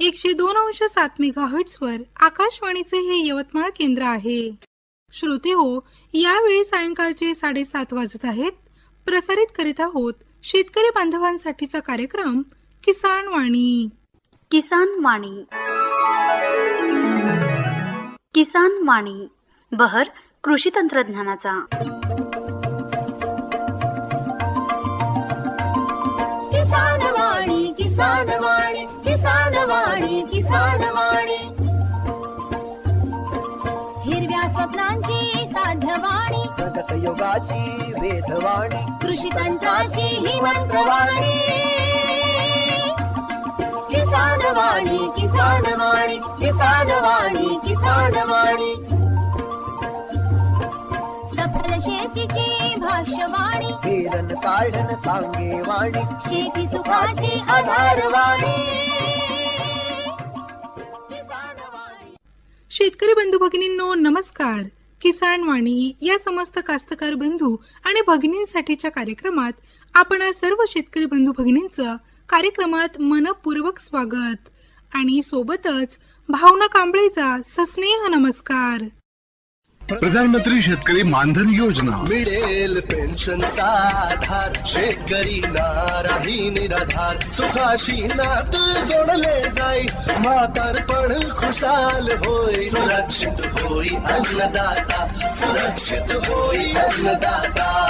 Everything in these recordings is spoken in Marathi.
एकशे दोन अंश सात मेगा वर आकाशवाणीचे हे यवतमाळ केंद्र आहे. श्रोते हो यावेळी सायंकाळचे साडेसात वाजत आहेत. प्रसारित करीत आहोत शेतकरी बांधवांसाठीचा कार्यक्रम किसान वाणी. किसान वाणी. किसान वाणी बहर कृषी तंत्रज्ञानाचा. हिरव्या स्वप्नांची साध्यवाणी प्रगत युगाची वेधवाणी. कृषी तंत्राची ही मंत्रवाणी. किसान वाणी किसान वाणी किसान वाणी किसान वाणी सफल शेतीची भाष्यवाणी. हेरन काढन सांगे वाणी शेती सुखाची आधारवाणी. शेतकरी बंधू भगिनींनो नमस्कार. किसान वाणी या समस्त कास्तकार बंधू आणि भगिनींसाठीच्या कार्यक्रमात आपण सर्व शेतकरी बंधू भगिनींचं कार्यक्रमात मनपूर्वक स्वागत. आणि सोबतच भावना कांबळेचा सस्नेह नमस्कार. प्रधानमंत्री शेतकरी मानधन योजना. मिळेल पेन्शन आधार शेतकरी नाराही निराधार. सुखाशी नात जोडले जाई. म्हातारपण खुशाल होई. सुरक्षित होई अन्नदाता. सुरक्षित होई अन्नदाता.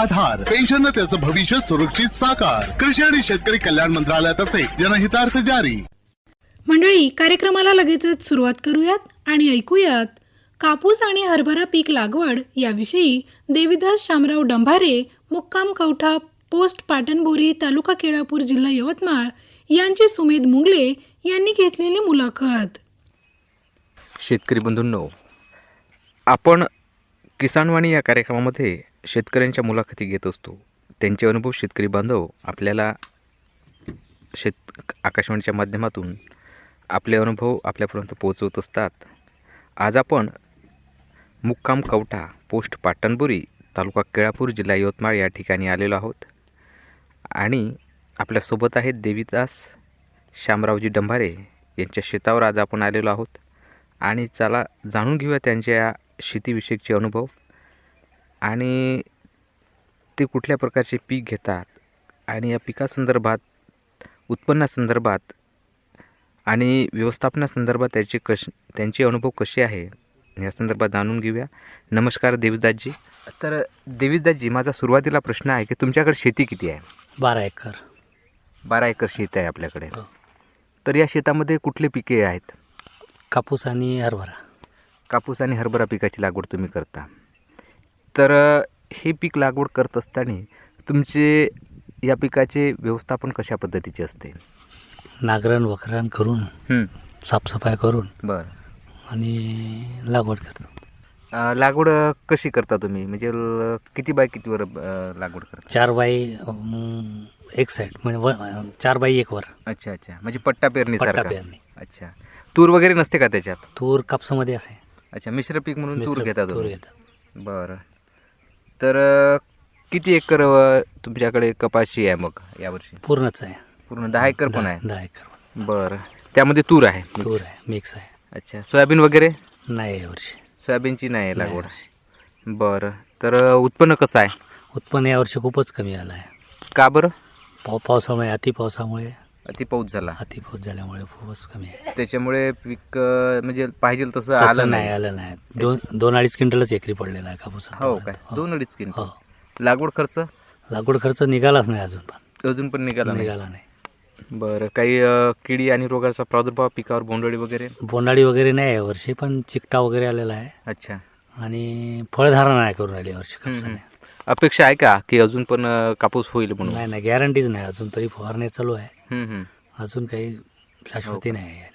आधार. पेन्शन त्याचं भविष्य सुरक्षित साकार. कृषी आणि शेतकरी कल्याण मंत्रालयातर्फे जनहितार्थ जारी. मंडळी कार्यक्रमाला लगेचच सुरुवात करूयात आणि ऐकूयात. कापूस आणि हरभरा पीक लागवड याविषयी देविदास शामराव डंभारे मुक्काम कवठा पोस्ट पाटणबोरी तालुका केळापूर जिल्हा यवतमाळ यांची सुमेध मुंगले यांनी घेतलेली मुलाखत. शेतकरी बंधूंनो आपण किसानवाणी या कार्यक्रमामध्ये शेतकऱ्यांच्या मुलाखती घेत असतो. त्यांचे अनुभव शेतकरी बांधव आपल्याला शेत आकाशवाणीच्या माध्यमातून आपले अनुभव आपल्यापर्यंत पोहोचवत असतात. आज आपण मुक्काम कवठा पोस्ट पाटणबुरी तालुका केळापूर जिल्हा यवतमाळ या ठिकाणी आलेलो आहोत. आणि आपल्यासोबत आहेत देवीदास श्यामरावजी डंभारे यांच्या शेतावर आज आपण आलेलो आहोत. आणि चला जाणून घेऊया त्यांच्या या शेतीविषयकचे अनुभव. आणि ते कुठल्या प्रकारचे पीक घेतात आणि या पिकासंदर्भात उत्पन्नासंदर्भात आणि व्यवस्थापनासंदर्भात त्याचे कश त्यांचे अनुभव कसे आहे या संदर्भात जाणून घेऊया. नमस्कार देविदासजी. तर देविदासजी माझा सुरुवातीला प्रश्न आहे की तुमच्याकडे शेती किती आहे? बारा एकर. बारा एकर शेत आहे आपल्याकडे. हो. तर या शेतामध्ये कुठले पिके आहेत? कापूस आणि हरभरा. कापूस आणि हरभरा पिकाची लागवड तुम्ही करता. तर हे पीक लागवड करत असताना तुमचे या पिकाचे व्यवस्थापन कशा पद्धतीचे असते? नांगरण वखरण करून साफसफाई करून बरं. आणि लागवड करतो. लागवड कशी करता तुम्ही? म्हणजे किती बाय कितीवर अ, लागवड करता? चार अं, एक साईड म्हणजे चार बाई एक वर. अच्छा अच्छा. म्हणजे पट्टा पेरणी पट्टा पेरणी. अच्छा. तूर वगैरे नसते का त्याच्यात? तूर कापसामध्ये असे. अच्छा मिश्र पीक म्हणून तूर मिश्र घेता तूर घेतात बरं. तर किती एकर तुमच्याकडे कपाशी आहे मग यावर्षी? पूर्णच आहे. पूर्ण दहा एकर पण आहे? दहा एकर. बरं. त्यामध्ये तूर आहे? तूर आहे मिक्स आहे. अच्छा. सोयाबीन वगैरे? नाही यावर्षी. सोयाबीनची नाही आहे लागवड. बरं. तर उत्पन्न कसं आहे? उत्पन्न यावर्षी खूपच कमी आलं आहे. का बरं? पाव पावसामुळे अति पावसामुळे अति पाऊस झाला. अति पाऊस झाल्यामुळे खूपच कमी आहे. त्याच्यामुळे पीक अ, म्हणजे पाहिजे तसं तसं आलं नाही नाही. आलं नाही. दोन दोन अडीच क्विंटलच एकरी पडलेला आहे कापूस हो काय? आतापर्यंत. दोन अडीच किलो हो. लागवड खर्च? लागवड खर्च निघालाच नाही अजून पण. अजून पण निघाला नाही? निघाला नाही. बरं काही अ, किडी आणि रोगाचा प्रादुर्भाव पिकावर बोंडअळी वगैरे? बोंडाळी वगैरे नाही या वर्षी पण चिकटा वगैरे आलेला आहे. अच्छा. आणि फळधारणा नाही करून राहिली यावर्षी हम्म, कापसाने. हम्म. अपेक्षा आहे का की अजून पण अ, कापूस होईल म्हणून? नाही नाही गॅरंटीच नाही. अजून तरी फवारणी चालू आहे. अजून काही शाश्वती नाही आहे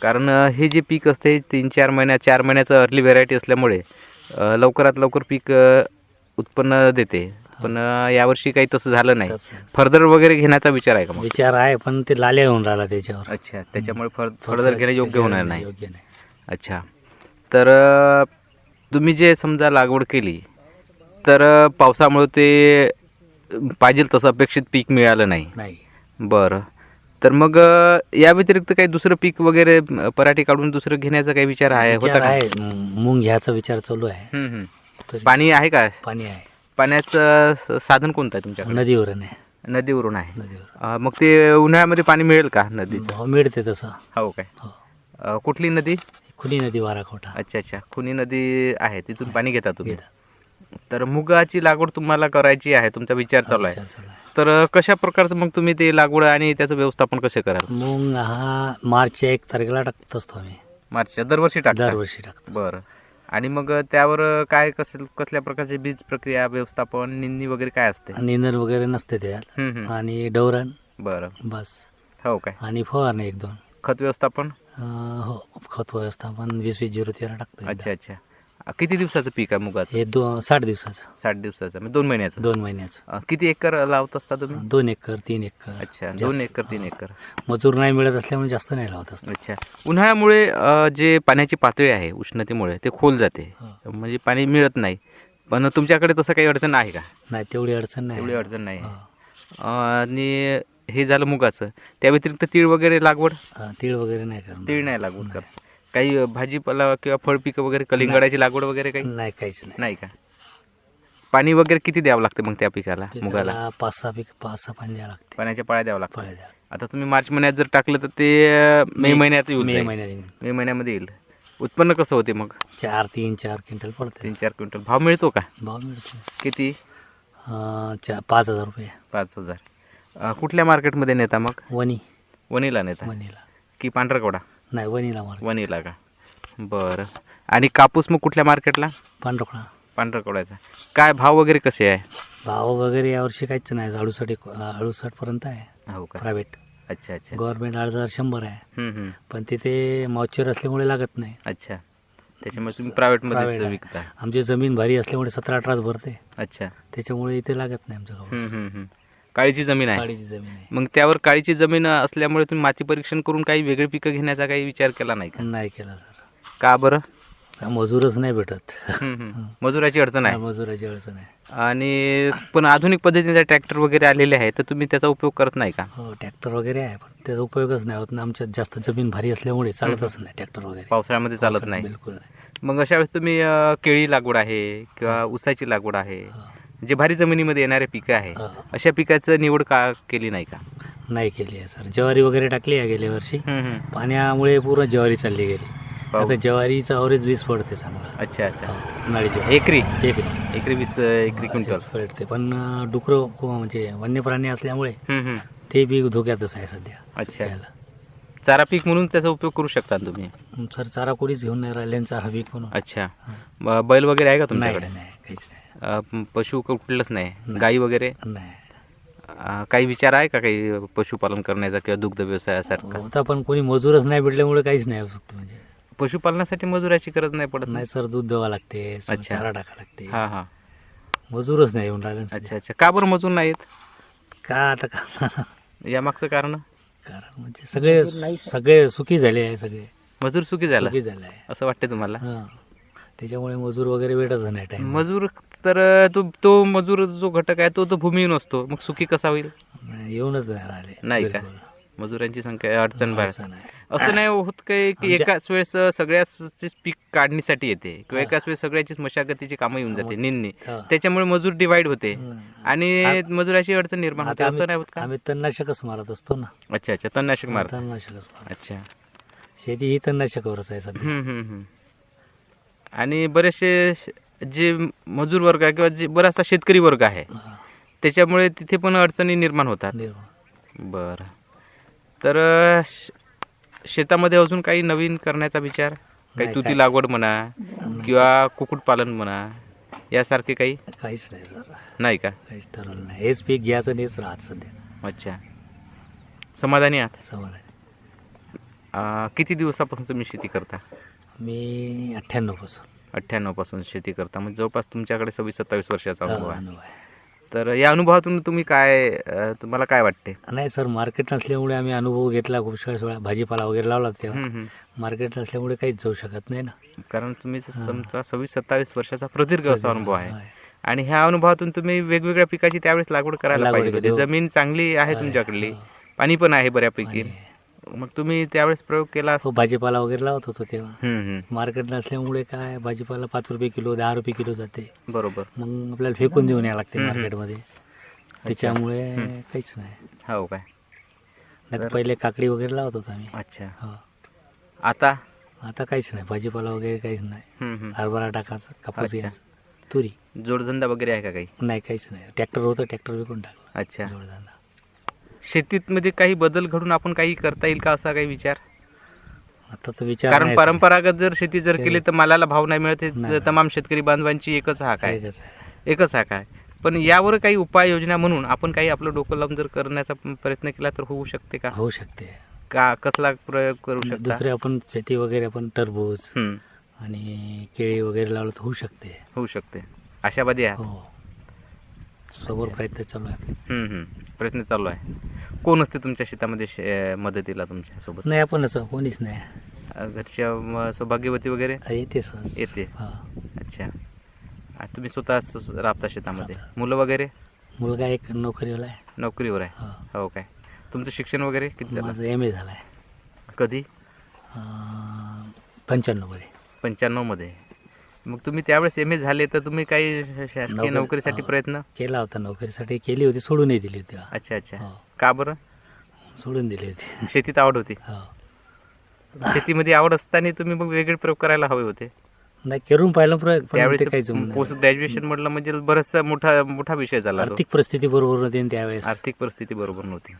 कारण हे जे पीक असते हे तीन चार महिन्या चार महिन्याचं अर्ली व्हेरायटी असल्यामुळे अ, लवकरात लवकर पीक अ, उत्पन्न देते. पण अ, यावर्षी काही तसं झालं नाही. तसं. फर्दर वगैरे घेण्याचा विचार आहे का मग? विचार आहे पण ते लाल्या येऊन राहिला त्याच्यावर. अच्छा त्याच्यामुळे फर फर्दर घेणे योग्य होणार नाही. योग्य नाही. अच्छा. तर अ, तुम्ही जे समजा लागवड केली तर अ, पावसामुळे ते पाहिजे तसं अपेक्षित पीक मिळालं नाही. नाही. बरं. तर मग या व्यतिरिक्त काही दुसरं पीक वगैरे पराठी काढून दुसरं घेण्याचा काही विचार आहे? होता विचार का? आहे. मूग घ्यायचा विचार चालू आहे. हम्म, हम्म. तरी पाणी आहे का? पाणी आहे. पाण्याचं स- साधन कोणतं आहे तुमच्याकडे? नदीवर नाही नदीवरून आहे. नदीवर अ, मग ते उन्हाळ्यामध्ये पाणी मिळेल का नदीचं? भाव मिळते तसं. हो काय हो. अ, कुठली नदी? खुली नदी वाराखोटा. अच्छा अच्छा. खुनी नदी आहे. तिथून पाणी घेता तुम्ही. तर मुगाची लागवड तुम्हाला करायची आहे तुमचा विचार चालू आहे. तर कशा प्रकारचं मग तुम्ही ते लागवड आणि त्याचं व्यवस्थापन कसे कराल? मूग हा मार्चच्या एक तारखेला टाकत असतो आम्ही. मार्चच्या दरवर्षी टाकता? दरवर्षी टाकतो बरं. आणि मग त्यावर काय कस कसल्या प्रकारचे बीज प्रक्रिया व्यवस्थापन निंदणी वगैरे काय असते? निंदन वगैरे नसते त्यात. हम्म, हम्म. आणि डवरण. बरं. बस. हो काय. आणि फवारणी एक दोन. खत व्यवस्थापन? अं, हो. खत व्यवस्थापन वीस वीस झिरो तेरा टाकतो एकदा. अच्छा अच्छा. किती दिवसाचं पीक आहे मुगाचं? हे दोन साठ दिवसाचं. साठ दिवसाचं. म्हणजे दोन महिन्याचं. दोन महिन्याचं. अ, किती एकर लावत असता तुम्ही? दोन एकर तीन एकर. अच्छा दोन एकर तीन एकर. मजूर नाही मिळत असल्यामुळे जास्त नाही लावत असत अच्छा. उन्हाळ्यामुळे अ, जे पाण्याची पातळी आहे उष्णतेमुळे ते खोल जाते. म्हणजे पाणी मिळत नाही. पण तुमच्याकडे तसं काही अडचण आहे का? नाही तेवढी अडचण नाही. तेवढी अडचण नाही. हो. अ, आणि हे झालं मुगाचं. त्या व्यतिरिक्त तीळ वगैरे लागवड? हा, तीळ वगैरे नाही करत तीळ नाही लागवड करत. काही भाजीपाला किंवा फळ पिकं वगैरे कलिंगडाची लागवड वगैरे काही? नाही काहीच नाही. नाही का? पाणी वगैरे किती द्यावं लागतं मग त्या पिकाला मुगाला? पिकाला पाच सहा पीक पाच सहा पाणी द्यावं लागते. पाण्याच्या पाळ्या द्यावं लागतं. फळे द्यावं आता तुम्ही मार्च महिन्यात जर टाकलं तर ते मे महिन्यात येईल मे महिन्यात. मे महिन्यामध्ये येईल. उत्पन्न कसं होते मग? चार तीन चार क्विंटल पडते तीन चार क्विंटल. भाव मिळतो का? भाव मिळतो. किती? अं, चा पाच हजार रुपये. पाच हजार. अ, कुठल्या मार्केटमध्ये नेता मग? वनी वणीला नेता. वनीला की पांढरकवडा? नाही वनीला मार्ग वणीला का? बरं. आणि कापूस मग कुठल्या मार्केटला? पांढरकडा. पांढरकवड्याचा. काय भाव वगैरे कसे आहे? भाव वगैरे यावर्षी काहीच नाही. अडुसठ एक अडुसठ पर्यंत आहे. हो का? प्रायव्हेट अच्छा अच्छा. गव्हर्नमेंट अडीच हजार शंभर आहे. हम्म, हम्म. पण तिथे मॉच्युअर असल्यामुळे लागत नाही. अच्छा. त्याच्यामुळे तुम्ही प्रायव्हेटमध्ये आहे. विकता. आमची जमीन भारी असल्यामुळे सतरा अठराच भरते. अच्छा. त्याच्यामुळे इथे लागत नाही आमचं हम्म, गाव हम्म, हम्म. काळीची जमीन आहे. जमीन आहे. मग त्यावर काळीची जमीन असल्यामुळे तुम्ही माती परीक्षण करून काही वेगळी पिकं घेण्याचा काही विचार केला नाही का? नाही केला सर. का बरं? का मजूरच नाही भेटत. हम्म, हम्म. मजुराची अडचण आहे. मजुराची अडचण आहे. आणि पण आधुनिक पद्धतीने ट्रॅक्टर वगैरे आलेले आहे तर तुम्ही त्याचा उपयोग करत नाही का? हो ट्रॅक्टर वगैरे आहे पण त्याचा उपयोगच नाही होत ना. आमच्यात जास्त जमीन भारी असल्यामुळे चालतच नाही ट्रॅक्टर वगैरे. पावसाळ्यामध्ये चालत नाही. बिलकुल नाही. मग अशा वेळेस तुम्ही अ, केळी लागवड आहे किंवा ऊसाची लागवड आहे जे भारी जमिनीमध्ये येणारे पिकं आहे हा. अशा पिकाचं निवड का केली नाही का? नाही केली आहे सर. ज्वारी वगैरे टाकली आहे गेल्या वर्षी. हम्म, हम्म. पाण्यामुळे पूर्ण ज्वारी चालली गेली. पाऊस. आता ज्वारीचा अवरेज वीस पडते चांगला अच्छा अच्छा. उन्हाळी ज्वारी. एकरी? एक एकरी वीस एकरी क्विंटल. पडते. पण डुकरं खूप म्हणजे वन्य प्राणी असल्यामुळे हम्म, हम्म. ते बी धोक्यातच आहे सध्या अच्छा. याला. चारा पीक म्हणून त्याचा उपयोग करू शकता तुम्ही? सर चारा कोणीच घेऊन नाही राहिले आणि चारा पीक म्हणून. अच्छा. ब- बैल वगैरे आहे का नाही तुमच्याकडे नाही काहीच नाही. अ, पशु कुठलंच नाही. गाई वगैरे? नाही. अ, काही विचार आहे का काही पशुपालन करण्याचा किंवा दुग्ध व्यवसायासारखा? होता पण कोणी मजूरच नाही भेटल्यामुळे काहीच नाही होऊ शकतं म्हणजे. पशुपालनासाठी मजुराची गरज नाही पडत नाही सर दूध द्यावं लागते अच्छा. चारा टाका लागते. हा हा. मजूरच नाही येऊन राहिले सध्या. अच्छा अच्छा. का बरं मजूर नाहीत? का आता का सांगा? या मागचं कारण? कारण म्हणजे सगळे सगळे सुखी झाले आहे सगळे. मजूर सुखी झाला? सुखी झाले आहे. असं वाटतं तुम्हाला? हा. त्याच्यामुळे मजूर वगैरे भेटत नाही टाइम मजूर तर तो तो मजूर जो घटक आहे तो तो भूमीहीन असतो. मग सुखी कसा होईल? येऊनच नाही राहिले. नाही का? बिलकुल. मजुरांची संख्या अडचण बाहेर. अडचण आहे. असं नाही होत काय की आमच्या- एकाच वेळेस सगळ्याच पीक काढणीसाठी येते. किंवा एकाच वेळेस सगळ्याचीच मशागतीची कामं येऊन जाते हा. त्याच्यामुळे मजूर डिवाइड होते. आणि मजुराची अडचण निर्माण होते. आता असं नाही होत आम्ही का? आम्ही तणनाशकच मारत असतो ना. अच्छा अच्छा. तणनाशक मारत. तणनाशकच मारत. अच्छा. शेती ही तणनाशकावरच आहे सध्या. हम्म, हम्म, हम्म. आणि बरेचसे जे मजूर वर्ग आहे किंवा जे बराचसा शेतकरी वर्ग आहे. त्याच्यामुळे तिथे पण अडचणी निर्माण होतात. बरं. तर श- शेतामध्ये अजून काही नवीन करण्याचा विचार? काही तुती लागवड म्हणा किंवा कुक्कुटपालन म्हणा यासारखे काही? काहीच नाही सर. नाही का? काहीच ठरवलं नाही. हेच पीक घ्यायचं आणि हेच राहत सध्या. अच्छा. समाधानी आहात? समाधान. किती दिवसापासून तुम्ही शेती करता? मी अठ्ठ्याण्णवपासून. अठ्ठ्याण्णवपासून शेती करता. म्हणजे जवळपास तुमच्याकडे सव्वीस सत्तावीस वर्षाचा अनुभव आहे. अनुभव आहे. तर या अनुभवातून तुम्ही काय अं, तुम्हाला काय वाटते? नाही सर मार्केट नसल्यामुळे आम्ही अनुभव घेतला खूप वेळा भाजीपाला वगैरे लावला तेव्हा. हम्म. मार्केट नसल्यामुळे काहीच जाऊ शकत नाही ना. कारण तुम्ही समजा सव्वीस सत्तावीस वर्षाचा प्रदीर्घ असा अनुभव आहे. आणि ह्या अनुभवातून तुम्ही वेगवेगळ्या पिकाची त्यावेळेस लागवड करायला लागवड पाहिजे केली, हो. जमीन चांगली आहे तुमच्याकडली. पाणी पण आहे बऱ्यापैकी. मग तुम्ही त्यावेळेस प्रयोग केला हो भाजीपाला वगैरे लावत होतो तेव्हा. मार्केट नसल्यामुळे काय भाजीपाला पाच रुपये किलो दहा रुपये किलो जाते. बरोबर. मग आपल्याला फेकून देऊन यावं लागते मार्केटमध्ये. त्याच्यामुळे काहीच नाही. हो काय? नाही तर पहिले काकडी वगैरे लावत होतो आम्ही. अच्छा. हो. आता? आता काहीच नाही. भाजीपाला वगैरे काहीच नाही. हम्म, हम्म. हरभरा टाकायचं कापूस अच्छा. घ्यायचं तुरी. जोडधंदा वगैरे आहे का काही? नाही काहीच नाही. ट्रॅक्टर होतं ट्रॅक्टर विकून टाकलं. अच्छा. जोडधंदा. शेतीत मध्ये काही बदल घडून आपण काही करता येईल का असा काही विचार? आता तर विचार कारण नाही परंपरागत जर शेती जर केली तर मालाला भाव नाही मिळत हे नाही. तमाम शेतकरी बांधवांची एकच हाक. आहे. एकच आहे. एकच हाक आहे. पण यावर काही उपाययोजना म्हणून आपण काही आपलं डोकं लावून जर करण्याचा प्रयत्न केला तर होऊ शकते का? होऊ शकते. का कसला प्रयोग करू शकता? दुसरे आपण शेती वगैरे आपण टरबूज हम्म, आणि केळी वगैरे लावलं तर होऊ शकते. होऊ शकते. आशावादी आहे हो. समोर प्रयत्न चालू आहे. हम्म, हम्म. प्रयत्न चालू आहे. कोण असते तुमच्या शेतामध्ये शे- मदतीला तुमच्यासोबत? नाही आपण असं कोणीच नाही. अ, घरच्या म, सौभाग्यवती वगैरे? हा, येते सहज. येते. हा. अच्छा. तुम्ही स्वतः स- राबता शेतामध्ये? राबता. मुलं वगैरे? मुलगा एक नोकरीवाला आहे. नोकरीवर आहे. हा. हो काय. तुमचं शिक्षण वगैरे किती झालं? माझं एम ए झालं आहे. कधी? पंच्याण्णवमध्ये. पंच्याण्णवमध्ये. मग तुम्ही त्यावेळेस एम ए झाले तर तुम्ही काही शासकीय नोकरी- नोकरीसाठी हा. प्रयत्न केला होता नोकरीसाठी केली होती सोडूनही दिली होती. अच्छा अच्छा हो. का बरं सोडून दिली होती शेतीत आवड होती हो शेतीमध्ये आवड असताना तुम्ही मग वेगळे प्रयोग करायला हवे होते नाही करून पाहिलं प्रयोग पण ते काही त्यावेळेस जमलं पोस्ट नाही. ग्रॅज्युएशन म्हटलं म्हणजे बराचसा मोठा मोठा विषय झाला तो. आर्थिक परिस्थिती बरोबर नव्हती ना त्यावेळेस आर्थिक परिस्थिती बरोबर नव्हती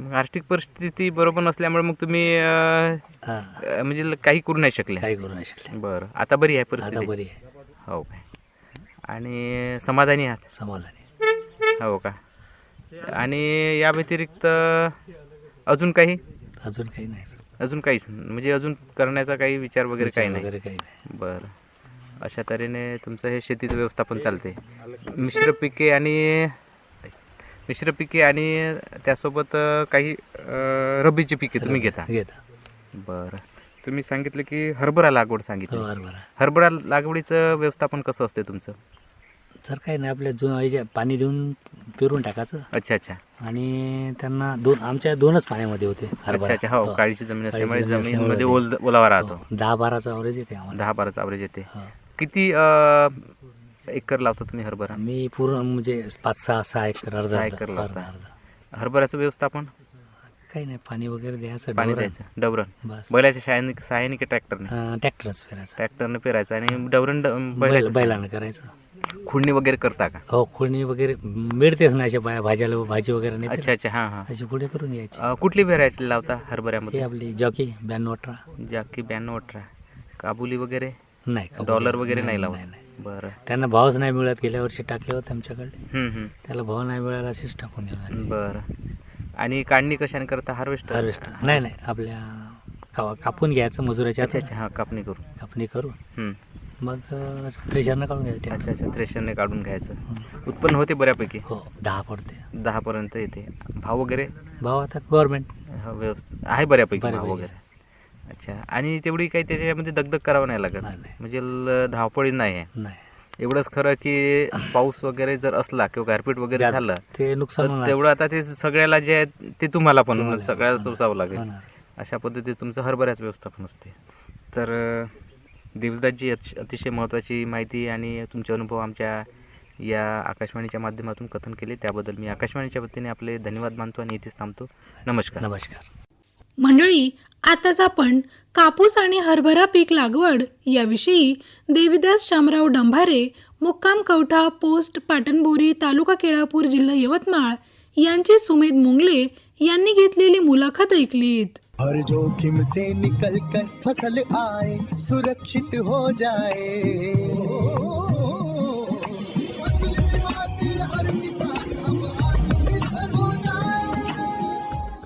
मग आर्थिक परिस्थिती बरोबर नसल्यामुळे मग तुम्ही अं, हा, अं, म्हणजे काही करू नाही शकले. काही करू नाही शकले. बरं. आता बरी आहे आता परिस्थिती बरी आहे. हो काय. आणि समाधानी आहात? समाधानी हो का. आणि या व्यतिरिक्त अजून काही? अजून काही नाही सर. अजून काहीच? म्हणजे अजून करण्याचा काही विचार वगैरे काही नाही? वगैरे काही नाही. बरं. अशा तऱ्हेने तुमचं हे शेतीचं व्यवस्थापन चालते मिश्र पिके आणि मिश्र पिके आणि त्यासोबत काही रब्बीची पिके तुम्ही घेता? घेता. बरं. तुम्ही सांगितलं की हरभरा लागवड हो सांगितली. बरोबर हरभरा. लागवडीचं व्यवस्थापन कसं असते तुमचं? सर काही नाही आपल्या जो याच्या पाणी देऊन पेरून टाकायचं. अच्छा अच्छा. आणि त्यांना दोन आमच्या दोनच पाण्यामध्ये होते अच्छा हरभरा. अच्छा हो हो. काळीची जमीन असल्यामुळे जमीनमध्ये ओल ओलावा राहतो. हो, दहा बाराचा अवरेज येते आम्हाला. दहा बाराचा ॲव्हरेज येते. हो. किती एकर लावता तुम्ही हरभरा? मी पूर्ण म्हणजे पाच सहा सहा एकर अर्धा सहा अर्धा एकर अर्धा लावता. अर्धा. हरभऱ्याचं व्यवस्थापन? काही नाही पाणी वगैरे द्यायचं पाणी. द्यायचं डवरण बस. बैलाच्या सहाय्याने सहाय्याने की ट्रॅक्टरने? अं, ट्रॅक्टरच फिरायचं. ट्रॅक्टरने पेरायचं आणि डवरण ड- बैल बैलाचं बैलानं करायचं. खुडणी वगैरे करता का? हो खुडणी वगैरे मिळतेच ना अशा बाया भाज्याला भाजी वगैरे नाही अच्छा अच्छा हां हां. अशी पुढे करून यायची अं, कुठली व्हेरायटी लावता हे हरभऱ्यामध्ये आपली जॉकी ब्याण्णव अठरा जाकी ब्याण्णव अठरा काबुली वगैरे? नाही का डॉलर वगैरे नाही नाही लावत? नाही. बरं. त्यांना भावच नाही मिळत गेल्या वर्षी टाकले होते आमच्याकडे. हम्म, हम्म. त्याला भाव नाही मिळाला असेच टाकून देऊन बरं. आणि काढणी कशाने करता हार्वेस्टर हार्वेस्टर नाही नाही. आपल्या कापून घ्यायचं मजुराच्या अच्छा अच्छा. हां कापणी करू कापणी करून. हम्म. मग ट्रेशरनं काढून घ्यायचं अच्छा अच्छा. थ्रेशरने काढून घ्यायचं. उत्पन्न होते बऱ्यापैकी? हो दहा पडते. दहा पर्यंत येते. भाव वगैरे? भाव आता गव्हर्नमेंट हा, व्यवस्थित. आहे बऱ्यापैकी भाव बऱ्यापैकी. वगैरे अच्छा. आणि तेवढी काही त्याच्यामध्ये दगदग करावं नाही लागत? नाही, नाही. म्हणजे ल- धावपळी नाही आहे? नाही. एवढंच खरं की पाऊस वगैरे जर असला किंवा गारपीट वगैरे गार- झालं ते नुकसान तर होणार. तेवढं आता ते सगळ्याला जे आहे ते तुम्हाला पण तुम्हाला सगळ्याला. सोसावं लागेल. होणार. अशा पद्धतीत तुमचं हरभऱ्याच व्यवस्थापन असते. तर अं, देवदासजी अति- अतिशय महत्त्वाची माहिती आणि तुमचे अनुभव आमच्या या आकाशवाणीच्या माध्यमातून कथन केले. त्याबद्दल मी आकाशवाणीच्या वतीने आपले धन्यवाद मानतो आणि इथेच थांबतो. नमस्कार. नमस्कार. मंडळी आताच आपण कापूस आणि हरभरा पीक लागवड याविषयी देविदास शामराव डंभारे मुक्काम कवठा पोस्ट पाटणबोरी तालुका केळापूर जिल्हा यवतमाळ यांची सुमेध मुंगले यांनी घेतलेली मुलाखत ऐकलीत. हर जोखिम से निकल कर फसल आए सुरक्षित हो जाए।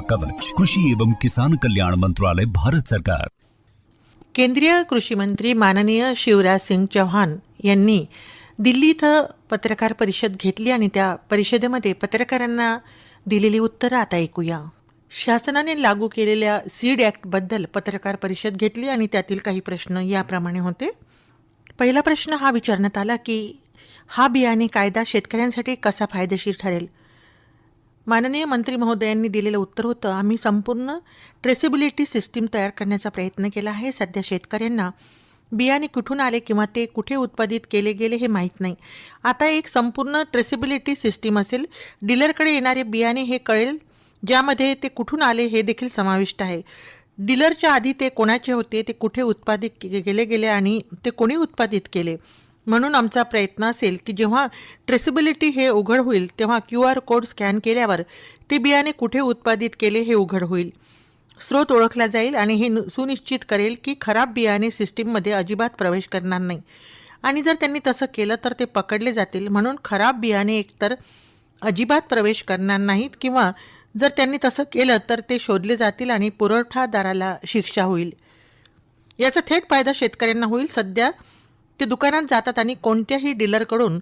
कवच कृषी एवं किसान कल्याण मंत्रालय भारत सरकार. केंद्रीय कृषी मंत्री माननीय शिवराज सिंग चौहान यांनी दिल्ली इथं पत्रकार परिषद घेतली आणि त्या परिषदेमध्ये पत्रकारांना दिलेली उत्तरं आता ऐकूया. शासनाने लागू केलेल्या सीड ॲक्टबद्दल पत्रकार परिषद घेतली आणि त्यातील काही प्रश्न याप्रमाणे होते. पहिला प्रश्न हा विचारण्यात आला की हा बियाणे कायदा शेतकऱ्यांसाठी कसा फायदेशीर ठरेल? माननीय मंत्री महोदयांनी दिलेलं उत्तर होतं आम्ही संपूर्ण ट्रेसेबिलिटी सिस्टीम तयार करण्याचा प्रयत्न केला आहे. सध्या शेतकऱ्यांना बियाणे कुठून आले किंवा ते कुठे उत्पादित केले गेले हे माहीत नाही. आता एक संपूर्ण ट्रेसेबिलिटी सिस्टीम असेल. डीलरकडे येणारे बियाणे हे कळेल ज्यामध्ये ते कुठून आले हे देखील समाविष्ट आहे. डीलरच्या आधी ते कोणाचे होते ते कुठे उत्पादित के- केले गेले आणि ते कोणी उत्पादित केले? म्हणून आमचा प्रयत्न असेल की जेव्हा ट्रेसिबिलिटी हे उघड होईल तेव्हा क्यू आर कोड स्कॅन केल्यावर ते बियाणे कुठे उत्पादित केले हे उघड होईल. स्रोत ओळखला जाईल आणि हे सुनिश्चित करेल की खराब बियाणे सिस्टीममध्ये अजिबात प्रवेश करणार नाही. आणि जर त्यांनी तसं केलं तर ते पकडले जातील. म्हणून खराब बियाणे एकतर अजिबात प्रवेश करणार नाहीत किंवा जर त्यांनी तसं केलं तर ते शोधले जातील आणि पुरवठादाराला शिक्षा होईल. याचा थेट फायदा शेतकऱ्यांना होईल. सध्या ते दुकानात जातात आणि कोणत्याही डीलरकडून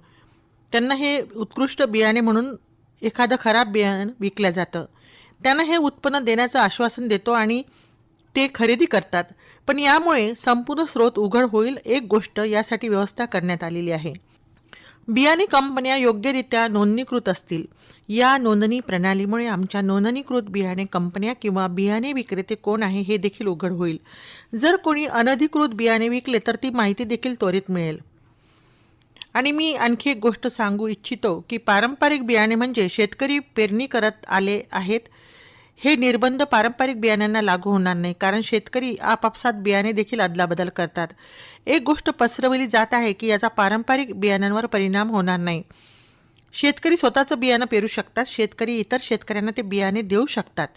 त्यांना हे उत्कृष्ट बियाणे म्हणून एखादं खराब बियाणं विकलं जातं. त्यांना हे उत्पन्न देण्याचं आश्वासन देतो आणि ते खरेदी करतात. पण यामुळे संपूर्ण स्रोत उघड होईल एक गोष्ट यासाठी व्यवस्था करण्यात आलेली आहे. बियाणे कंपन्या योग्यरित्या नोंदणीकृत असतील. या नोंदणी प्रणालीमुळे आमच्या नोंदणीकृत बियाणे कंपन्या किंवा बियाणे विक्रेते कोण आहे हे देखील उघड होईल. जर कोणी अनधिकृत बियाणे विकले तर ती माहिती देखील त्वरित मिळेल. आणि मी आणखी एक गोष्ट सांगू इच्छितो की पारंपरिक बियाणे म्हणजे शेतकरी पेरणी करत आले आहेत. हे निर्बंध पारंपरिक बियाण्यांना लागू होणार नाही कारण शेतकरी आपापसात बियाणे देखील अदलाबदल करतात. एक गोष्ट पसरवली जात आहे की याचा पारंपरिक बियाण्यांवर परिणाम होणार नाही. शेतकरी स्वतःचं बियाणं पेरू शकतात शेतकरी इतर शेतकऱ्यांना ते बियाणे देऊ शकतात.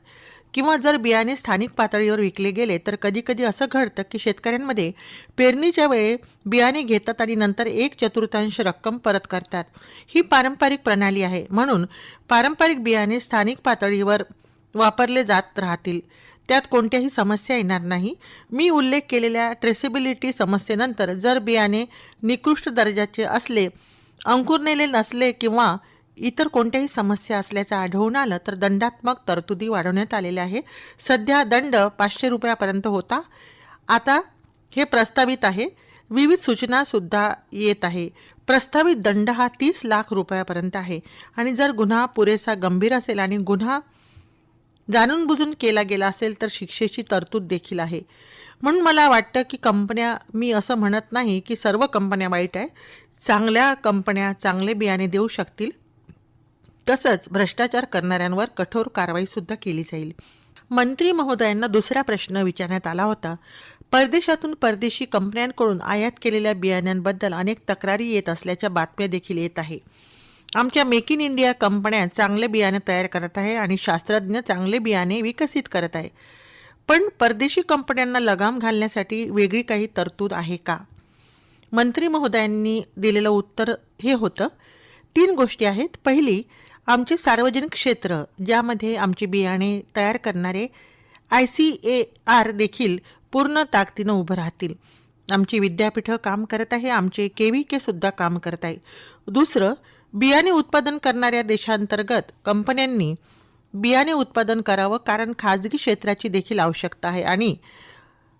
किंवा जर बियाणे स्थानिक पातळीवर विकले गेले तर कधीकधी असं घडतं की शेतकऱ्यांमध्ये पेरणीच्या वेळी बियाणे घेतात आणि नंतर एक चतुर्थांश रक्कम परत करतात. ही पारंपरिक प्रणाली आहे. म्हणून पारंपरिक बियाणे स्थानिक पातळीवर वापरले जात राहतील. त्यात कोणत्याही समस्या येणार नाही. मी उल्लेख केलेल्या ट्रेसेबिलिटी समस्येनंतर जर बियाणे निकृष्ट दर्जाचे असले अंकुरलेले नसले किंवा इतर कोणत्याही समस्या असल्याचं आढळून आलं तर दंडात्मक तरतुदी वाढवण्यात आलेल्या आहे. सध्या दंड पाचशे रुपयापर्यंत होता. आता हे प्रस्तावित आहे. विविध सूचनासुद्धा येत आहे. प्रस्तावित दंड हा तीस लाख रुपयापर्यंत आहे. आणि जर गुन्हा पुरेसा गंभीर असेल आणि गुन्हा जाणून बुजून केला गेला असेल तर शिक्षेची तरतूद देखील आहे. म्हणून मला वाटतं की कंपन्या मी असं म्हणत नाही की सर्व कंपन्या वाईट आहे. चांगल्या कंपन्या चांगले बियाणे देऊ शकतील. तसंच भ्रष्टाचार करणाऱ्यांवर कठोर कारवाईसुद्धा केली जाईल. मंत्री महोदयांना दुसरा प्रश्न विचारण्यात आला होता. परदेशातून परदेशी कंपन्यांकडून आयात केलेल्या बियाण्यांबद्दल अनेक तक्रारी येत असल्याच्या बातम्या देखील येत आहे. आमच्या मेक इन इंडिया कंपन्या चांगले बियाणे तयार करत आहे आणि शास्त्रज्ञ चांगले बियाणे विकसित करत आहे. पण परदेशी कंपन्यांना लगाम घालण्यासाठी वेगळी काही तरतूद आहे का? मंत्री महोदयांनी दिलेलं उत्तर हे होतं. तीन गोष्टी आहेत. पहिली आमचे सार्वजनिक क्षेत्र ज्यामध्ये आमची बियाणे तयार करणारे आय सी ए आर देखील पूर्ण ताकदीनं उभं राहतील. आमची विद्यापीठं काम करत आहे. आमचे के व्ही केसुद्धा काम करत आहे. दुसरं बियाणे उत्पादन करणाऱ्या देशांतर्गत कंपन्यांनी बियाणे उत्पादन करावं कारण खाजगी क्षेत्राची देखील आवश्यकता आहे. आणि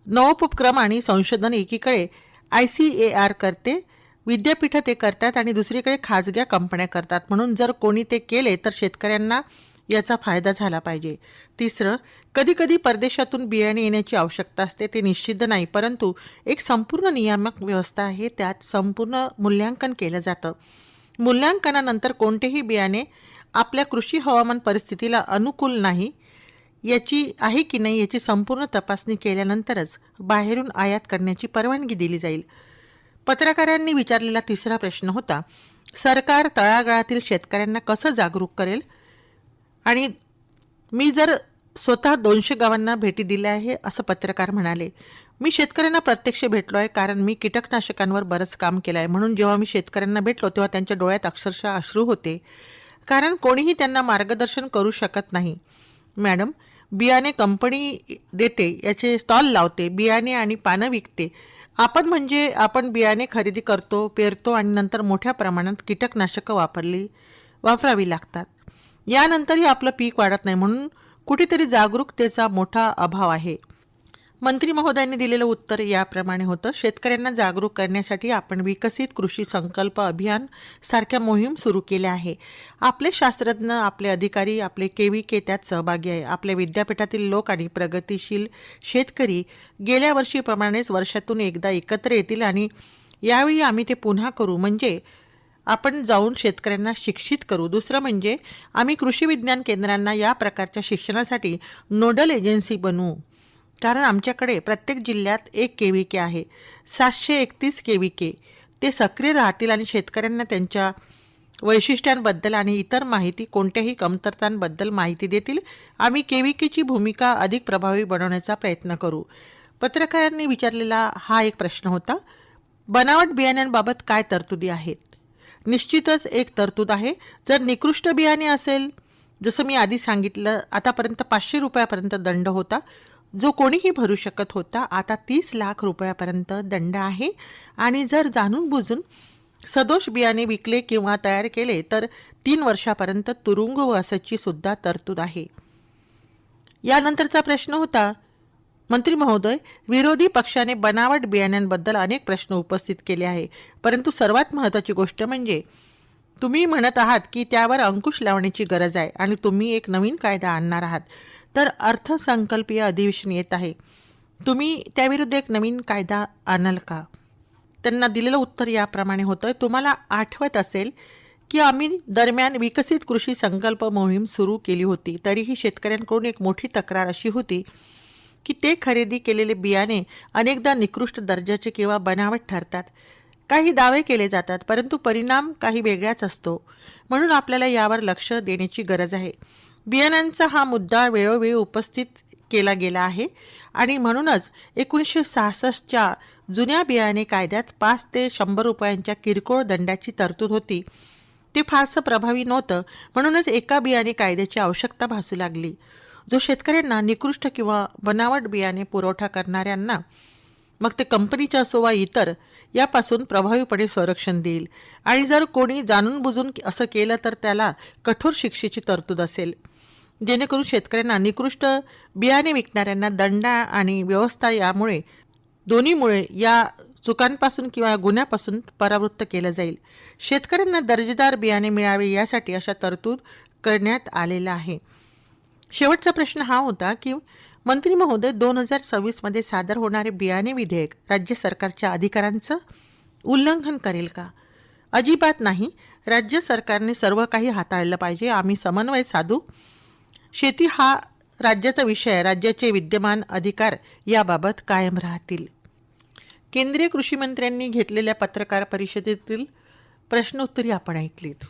नवोपक्रम आणि संशोधन एकीकडे आय सी ए आर करते विद्यापीठं ते करतात आणि दुसरीकडे खाजग्या कंपन्या करतात. म्हणून जर कोणी ते केले तर शेतकऱ्यांना याचा फायदा झाला पाहिजे. तिसरं कधीकधी परदेशातून बियाणे येण्याची आवश्यकता असते ते निश्चित नाही परंतु एक संपूर्ण नियामक व्यवस्था आहे त्यात संपूर्ण मूल्यांकन केलं जातं. मूल्यांकनानंतर कोणतेही बियाणे आपल्या कृषी हवामान परिस्थितीला अनुकूल नाही याची आहे की नाही याची संपूर्ण तपासणी केल्यानंतरच बाहेरून आयात करण्याची परवानगी दिली जाईल. पत्रकारांनी विचारलेला तिसरा प्रश्न होता सरकार तळागाळातील शेतकऱ्यांना कसं जागरूक करेल? आणि मी जर स्वतः दोनशे गावांना भेटी दिल्या आहे असं पत्रकार म्हणाले. मी शेतकऱ्यांना प्रत्यक्ष भेटलो आहे कारण मी कीटकनाशकांवर बरंच काम केलं आहे म्हणून जेव्हा मी शेतकऱ्यांना भेटलो तेव्हा त्यांच्या डोळ्यात अक्षरशः अश्रू होते. कारण कोणीही त्यांना मार्गदर्शन करू शकत नाही. मॅडम बियाणे कंपनी देते याचे स्टॉल लावते बियाणे आणि पानं विकते. आपण म्हणजे आपण बियाणे खरेदी करतो पेरतो आणि नंतर मोठ्या प्रमाणात कीटकनाशकं वापरली वापरावी लागतात. यानंतरही आपलं पीक वाढत नाही. म्हणून कुठेतरी जागरूकतेचा मोठा अभाव आहे. मंत्री महोदयांनी दिलेलं उत्तर याप्रमाणे होतं शेतकऱ्यांना जागरूक करण्यासाठी आपण विकसित कृषी संकल्प अभियान सारख्या मोहीम सुरू केल्या आहे. आपले शास्त्रज्ञ आपले अधिकारी आपले केवी के त्यात सहभागी आहे. आपल्या विद्यापीठातील लोक आणि प्रगतिशील शेतकरी गेल्या वर्षीप्रमाणेच वर्षातून एकदा एकत्र येतील आणि यावेळी आम्ही ते पुन्हा करू. म्हणजे आपण जाऊन शेतकऱ्यांना शिक्षित करू. दुसरं म्हणजे आम्ही कृषी विज्ञान केंद्रांना या प्रकारच्या शिक्षणासाठी नोडल एजन्सी बनवू कारण आमच्याकडे प्रत्येक जिल्ह्यात एक के व्ही के आहे. सातशे एकतीस के व्ही के ते सक्रिय राहतील आणि शेतकऱ्यांना त्यांच्या वैशिष्ट्यांबद्दल आणि इतर माहिती कोणत्याही कमतरतांबद्दल माहिती देतील. आम्ही के व्ही केची भूमिका अधिक प्रभावी बनवण्याचा प्रयत्न करू. पत्रकारांनी विचारलेला हा एक प्रश्न होता. बनावट बियाण्यांबाबत काय तरतुदी आहेत? निश्चितच एक तरतूद आहे. जर निकृष्ट बियाणे असेल जसं मी आधी सांगितलं आतापर्यंत पाचशे रुपयापर्यंत दंड होता. जो कोणीही भरू शकत होता आता तीस लाख रुपयापर्यंत दंड आहे. आणि जर जाणून बुजून सदोष बियाणे विकले किंवा तयार केले तर तीन वर्षापर्यंत तुरुंगवासाची सुद्धा तरतूद आहे. यानंतरचा प्रश्न होता मंत्री महोदय विरोधी पक्षाने बनावट बियाण्यांबद्दल अनेक प्रश्न उपस्थित केले आहे. परंतु सर्वात महत्त्वाची गोष्ट म्हणजे तुम्ही म्हणत आहात की त्यावर अंकुश लावण्याची गरज आहे आणि तुम्ही एक नवीन कायदा आणणार आहात. तर अर्थसंकल्पीय अधिवेशन येत आहे. तुम्ही त्याविरुद्ध एक नवीन कायदा आणाल का? त्यांना दिलेलं उत्तर याप्रमाणे होतं तुम्हाला आठवत असेल की आम्ही दरम्यान विकसित कृषी संकल्प मोहीम सुरू केली होती. तरीही शेतकऱ्यांकडून एक मोठी तक्रार अशी होती की ते खरेदी केलेले बियाणे अनेकदा निकृष्ट दर्जाचे किंवा बनावट ठरतात. काही दावे केले जातात परंतु परिणाम काही वेगळाच असतो. म्हणून आपल्याला यावर लक्ष देण्याची गरज आहे. बियाण्यांचा हा मुद्दा वेळोवेळी उपस्थित केला गेला आहे आणि म्हणूनच एकोणीसशे सहासष्टच्या जुन्या बियाणे कायद्यात पाच ते शंभर रुपयांच्या किरकोळ दंडाची तरतूद होती. ते फारसं प्रभावी नव्हतं म्हणूनच एका बियाणे कायद्याची आवश्यकता भासू लागली. जो शेतकऱ्यांना निकृष्ट किंवा बनावट बियाणे पुरवठा करणाऱ्यांना मग ते कंपनीच्या असो वा इतर यापासून प्रभावीपणे संरक्षण देईल. आणि जर कोणी जाणून बुजून असं केलं तर त्याला कठोर शिक्षेची तरतूद असेल. जेणेकरून शेतकऱ्यांना निकृष्ट बियाणे विकणाऱ्यांना दंड आणि व्यवस्था यामुळे दोन्हीमुळे या चुकांपासून किंवा गुन्ह्यापासून परावृत्त केलं जाईल. शेतकऱ्यांना दर्जेदार बियाणे मिळावे यासाठी अशा तरतूद करण्यात आलेला आहे. शेवटचा प्रश्न हा होता की मंत्री महोदय दोन हजार सव्वीसमध्ये सादर होणारे बियाणे विधेयक राज्य सरकारच्या अधिकारांचं उल्लंघन करेल का? अजिबात नाही. राज्य सरकारने सर्व काही हाताळलं पाहिजे. आम्ही समन्वय साधू. शेती हा राज्याचा विषय आहे. राज्याचे विद्यमान अधिकार याबाबत कायम राहतील. केंद्रीय कृषी मंत्र्यांनी घेतलेल्या पत्रकार परिषदेतील प्रश्नोत्तरी आपण ऐकलीत.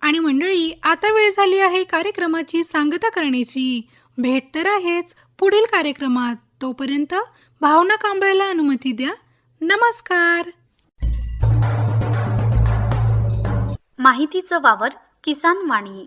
आणि मंडळी आता वेळ झाली आहे कार्यक्रमाची सांगता करण्याची. भेट तर आहेच पुढील कार्यक्रमात. तोपर्यंत भावना कांबळ्याला अनुमती द्या. नमस्कार. माहितीचं वावर किसान वाणी.